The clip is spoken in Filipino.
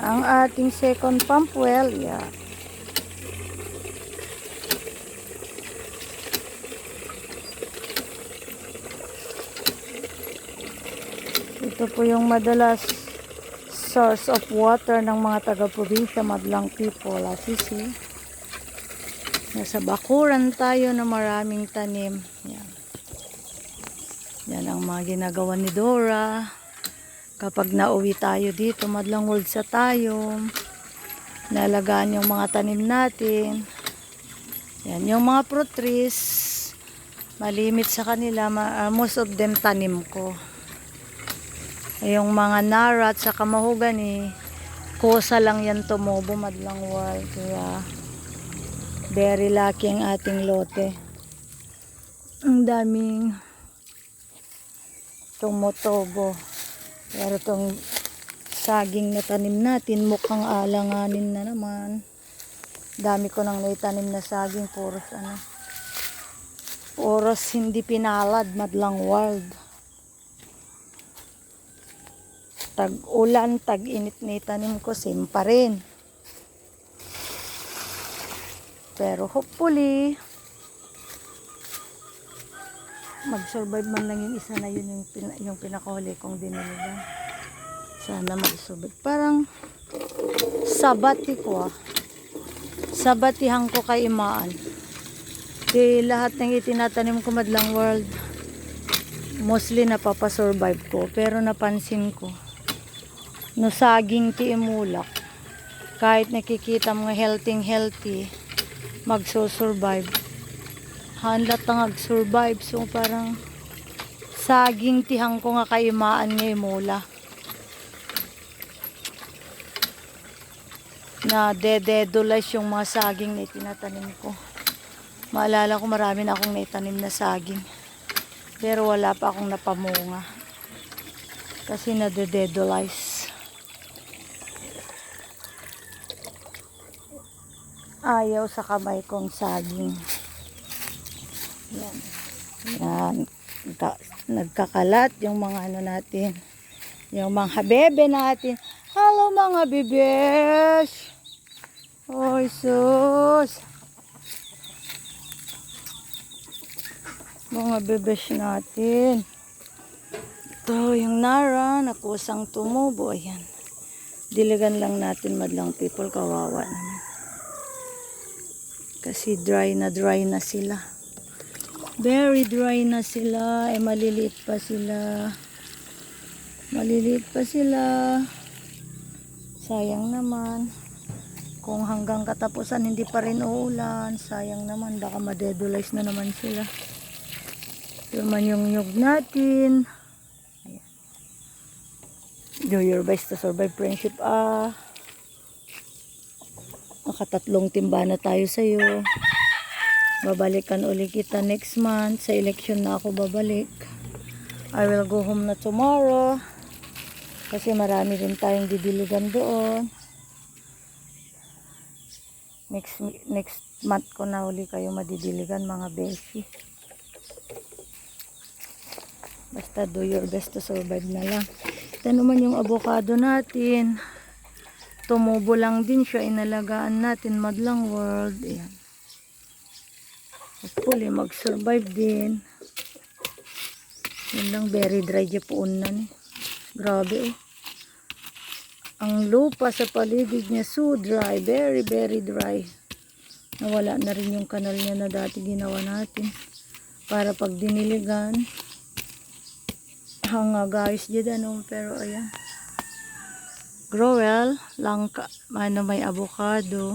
ang ating second pump well. Yeah. Ito po yung madalas source of water ng mga taga-probinsya, madlang people. As you see, nasa bakuran tayo na maraming tanim. Yan. Yan ang mga ginagawa ni Dora. Kapag nauwi tayo dito, madlang world sa tayo. Nalagaan yung mga tanim natin. Yan, yung mga fruit trees, malimit sa kanila, ah, most of them tanim ko. Yung mga nara at saka mahogany, kosa lang yan tumubo madlang world. Kaya, very lucky ang ating lote. Ang daming tumutobo. Pero itong saging na tanim natin, mukhang alanganin na naman. Dami ko nang naitanim na saging, puros ano. Puros hindi pinalad, madlang wild. Tag ulan, tag init na itanim ko, same pa rin. Pero hopefully, mag-survive man lang yung isa na yun yung, pina, yung pinakahuli kong diniligan. Sana mag-survive. Parang sabati ko ah. Sabatihan ko kay Imaan. Di lahat ng itinatanim ko madlang world, mostly napapasurvive ko. Pero napansin ko, no saging ti imulak, kahit nakikita mga healthy healthy, magso-survive hanlat na survive so parang saging tihang ko nga kaimaan nga mula na dededulas yung mga saging na itinatanim ko. Maalala ko marami na akong naitanim na saging. Pero wala pa akong napamunga. Kasi nadededulize ayaw sa kamay kong saging yan. Yan. Nagka- nagkakalat yung mga ano natin. Yung mga bebe natin. Hello mga bebes! Oy sus! Mga bebes natin. Ito yung Nara, nakusang tumubo. Ayan. Diligan lang natin madlang people, kawawa naman. Kasi dry na dry na sila. Very dry na sila. Eh, maliliit pa sila. Maliliit pa sila. Sayang naman. Kung hanggang katapusan hindi pa rin uulan, sayang naman. Baka madedulize na naman sila. Yung man yung nyug natin. Do your best to survive friendship. Ah. Nakatatlong timba na tayo sa'yo. Babalikan uli kita next month. Sa election na ako babalik. I will go home na tomorrow. Kasi marami rin tayong didiligan doon. Next next month ko na uli kayo madidiligan mga beshi. Basta do your best to survive na lang. Ito naman yung avocado natin. Tumubo lang din siya. Inalagaan natin madlang world. Ayan. Hopefully, mag-survive din. Yan lang, very dry po unan. Eh. Grabe oh. Ang lupa sa paligid niya, so dry. Very, very dry. Nawala na rin yung kanal niya na dati ginawa natin. Para pag diniligan, hanga guys dyan ano, pero ayan. Grow well, langka, ano may avocado.